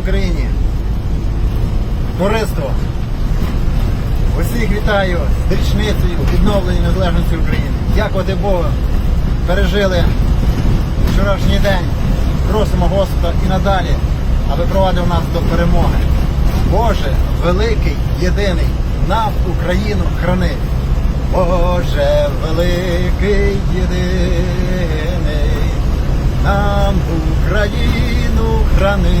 Україні! Товариство! Усіх вітаю з річницею відновлення незалежності України. Дякувати Богу, пережили вчорашній день. Просимо Господа і надалі, аби провадив нас до перемоги. Боже, великий, єдиний, нам Україну храни. Боже, великий, єдиний, нам Україну храни,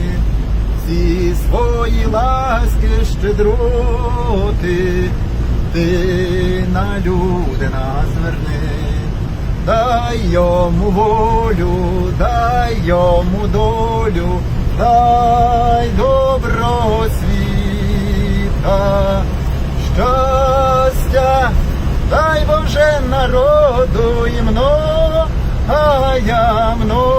свої ласки щедроти, ти на люди нас верни, дай йому волю, дай йому долю, дай доброго світа, щастя, дай Боже народу і много, а я многая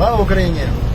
Fala, Ucrânia.